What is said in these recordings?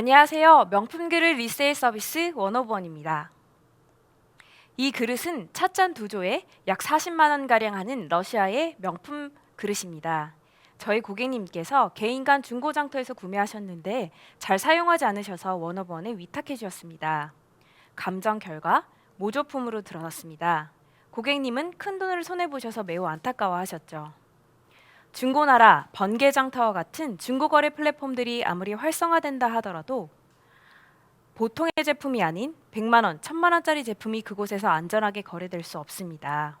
안녕하세요. 명품 그릇 리세일 서비스 원오브원입니다. 이 그릇은 찻잔 두 조에 약 40만 원 가량 하는 러시아의 명품 그릇입니다. 저희 고객님께서 개인간 중고 장터에서 구매하셨는데 잘 사용하지 않으셔서 원오브원에 위탁해 주셨습니다. 감정 결과 모조품으로 드러났습니다. 고객님은 큰 돈을 손해 보셔서 매우 안타까워하셨죠. 중고나라, 번개장터와 같은 중고거래 플랫폼들이 아무리 활성화된다 하더라도 보통의 제품이 아닌 100만 원, 1000만 원짜리 제품이 그곳에서 안전하게 거래될 수 없습니다.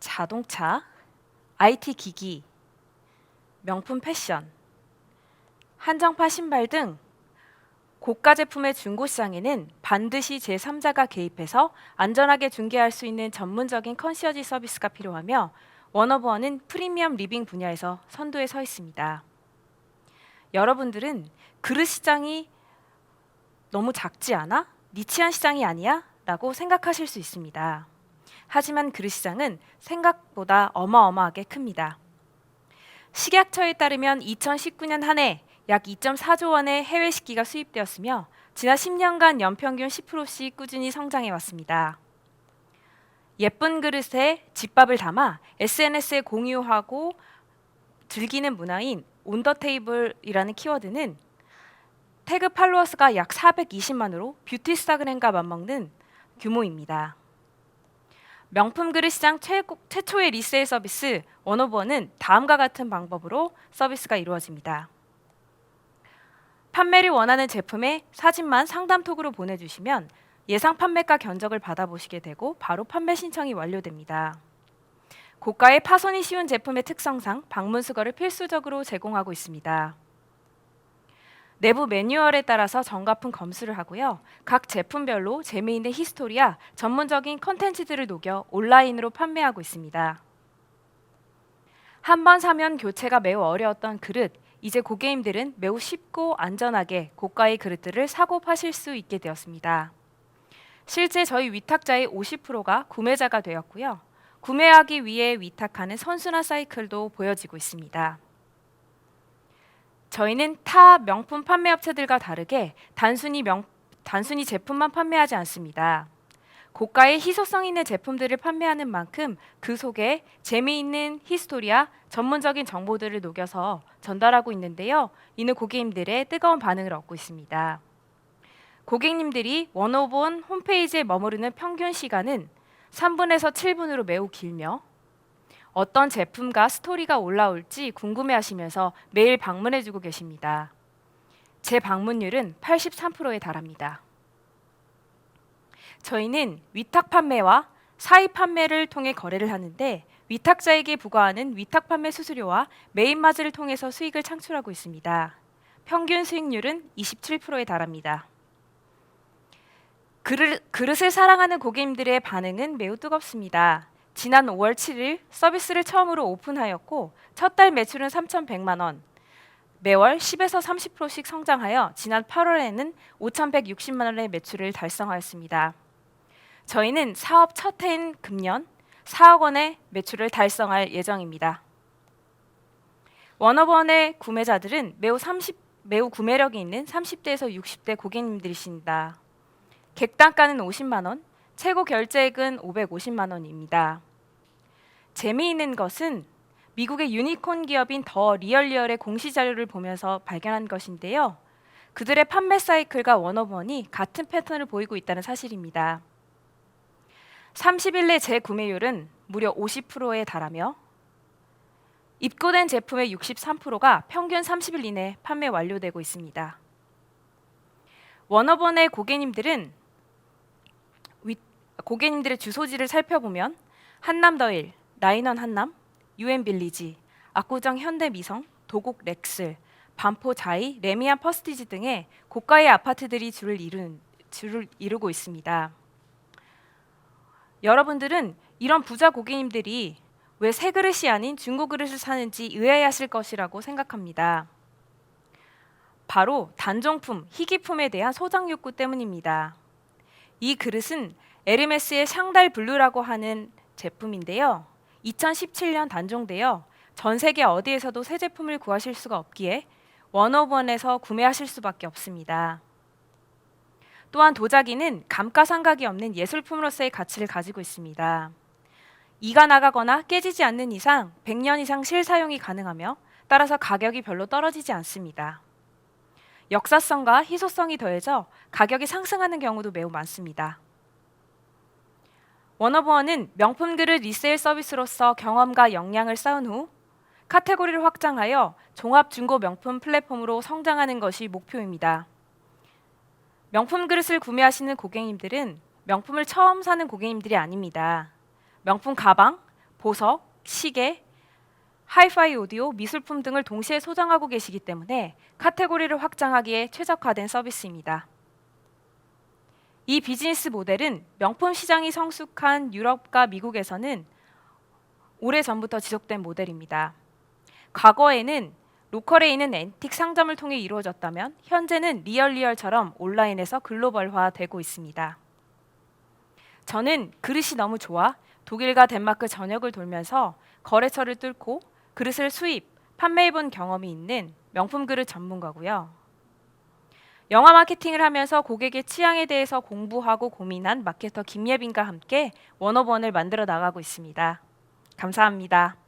자동차, IT 기기, 명품 패션, 한정파 신발 등 고가 제품의 중고 시장에는 반드시 제3자가 개입해서 안전하게 중개할 수 있는 전문적인 컨시어지 서비스가 필요하며 원어버는 프리미엄 리빙 분야에서 선두에 서 있습니다. 여러분들은 그릇 시장이 너무 작지 않아? 니치한 시장이 아니야? 라고 생각하실 수 있습니다. 하지만 그릇 시장은 생각보다 어마어마하게 큽니다. 식약처에 따르면 2019년 한 해 약 2.4조 원의 해외 식기가 수입되었으며 지난 10년간 연평균 10%씩 꾸준히 성장해 왔습니다. 예쁜 그릇에 집밥을 담아 SNS에 공유하고 즐기는 문화인 온더테이블이라는 키워드는 태그 팔로워스가 약 420만으로 뷰티스타그램과 맞먹는 규모입니다. 명품 그릇 시장 최고, 최초의 리세일 서비스 원오버는 다음과 같은 방법으로 서비스가 이루어집니다. 판매를 원하는 제품의 사진만 상담 톡으로 보내주시면 예상 판매가 견적을 받아보시게 되고 바로 판매 신청이 완료됩니다. 고가의 파손이 쉬운 제품의 특성상 방문 수거를 필수적으로 제공하고 있습니다. 내부 매뉴얼에 따라서 정가품 검수를 하고요. 각 제품별로 재미있는 히스토리와 전문적인 컨텐츠들을 녹여 온라인으로 판매하고 있습니다. 한 번 사면 교체가 매우 어려웠던 그릇, 이제 고객님들은 매우 쉽고 안전하게 고가의 그릇들을 사고 파실 수 있게 되었습니다. 실제 저희 위탁자의 50%가 구매자가 되었고요. 구매하기 위해 위탁하는 선순환 사이클도 보여지고 있습니다. 저희는 타 명품 판매 업체들과 다르게 단순히 명, 단순히 제품만 판매하지 않습니다. 고가의 희소성 있는 제품들을 판매하는 만큼 그 속에 재미있는 히스토리와 전문적인 정보들을 녹여서 전달하고 있는데요. 이는 고객님들의 뜨거운 반응을 얻고 있습니다. 고객님들이 원오본 홈페이지에 머무르는 평균 시간은 3분에서 7분으로 매우 길며 어떤 제품과 스토리가 올라올지 궁금해하시면서 매일 방문해주고 계십니다. 제 방문율은 83%에 달합니다. 저희는 위탁 판매와 사이 판매를 통해 거래를 하는데 위탁자에게 부과하는 위탁 판매 수수료와 메인 마진을 통해서 수익을 창출하고 있습니다. 평균 수익률은 27%에 달합니다. 그릇, 그릇을 사랑하는 고객님들의 반응은 매우 뜨겁습니다. 지난 5월 7일 서비스를 처음으로 오픈하였고 첫 달 매출은 3,100만 원. 매월 10에서 30%씩 성장하여 지난 8월에는 5,160만 원의 매출을 달성하였습니다. 저희는 사업 첫 해인 금년 4억 원의 매출을 달성할 예정입니다. 원어원의 구매자들은 매우 30 매우 구매력이 있는 30대에서 60대 고객님들이십니다. 객단가는 50만 원, 최고 결제액은 550만 원입니다. 재미있는 것은 미국의 유니콘 기업인 더 리얼리얼의 공시 자료를 보면서 발견한 것인데요. 그들의 판매 사이클과 원어원이 같은 패턴을 보이고 있다는 사실입니다. 30일 내 재구매율은 무려 50%에 달하며 입고된 제품의 63%가 평균 30일 이내 판매 완료되고 있습니다. 원어번의 고객님들은 위, 고객님들의 주소지를 살펴보면 한남더일, 나인원 한남, 유엔 빌리지, 압구정 현대미성, 도곡 렉슬, 반포 자이, 레미안 퍼스티지 등의 고가의 아파트들이 줄을 이룬 줄을 이루고 있습니다. 여러분들은 이런 부자 고객님들이 왜 새 그릇이 아닌 중고 그릇을 사는지 의아해하실 것이라고 생각합니다. 바로 단종품, 희귀품에 대한 소장 욕구 때문입니다. 이 그릇은 에르메스의 샹달 블루라고 하는 제품인데요. 2017년 단종되어 전 세계 어디에서도 새 제품을 구하실 수가 없기에 원오브원에서 구매하실 수밖에 없습니다. 또한 도자기는 감가상각이 없는 예술품으로서의 가치를 가지고 있습니다. 이가 나가거나 깨지지 않는 이상 100년 이상 실사용이 가능하며 따라서 가격이 별로 떨어지지 않습니다. 역사성과 희소성이 더해져 가격이 상승하는 경우도 매우 많습니다. 원어브원은 명품 그릇 리세일 서비스로서 경험과 역량을 쌓은 후 카테고리를 확장하여 종합 중고 명품 플랫폼으로 성장하는 것이 목표입니다. 명품 그릇을 구매하시는 고객님들은 명품을 처음 사는 고객님들이 아닙니다. 명품 가방, 보석, 시계, 하이파이 오디오, 미술품 등을 동시에 소장하고 계시기 때문에 카테고리를 확장하기에 최적화된 서비스입니다. 이 비즈니스 모델은 명품 시장이 성숙한 유럽과 미국에서는 오래전부터 지속된 모델입니다. 과거에는 로컬에 있는 앤틱 상점을 통해 이루어졌다면 현재는 리얼리얼처럼 온라인에서 글로벌화되고 있습니다. 저는 그릇이 너무 좋아 독일과 덴마크 전역을 돌면서 거래처를 뚫고 그릇을 수입, 판매해 본 경험이 있는 명품 그릇 전문가고요. 영화 마케팅을 하면서 고객의 취향에 대해서 공부하고 고민한 마케터 김예빈과 함께 원오브원을 만들어 나가고 있습니다. 감사합니다.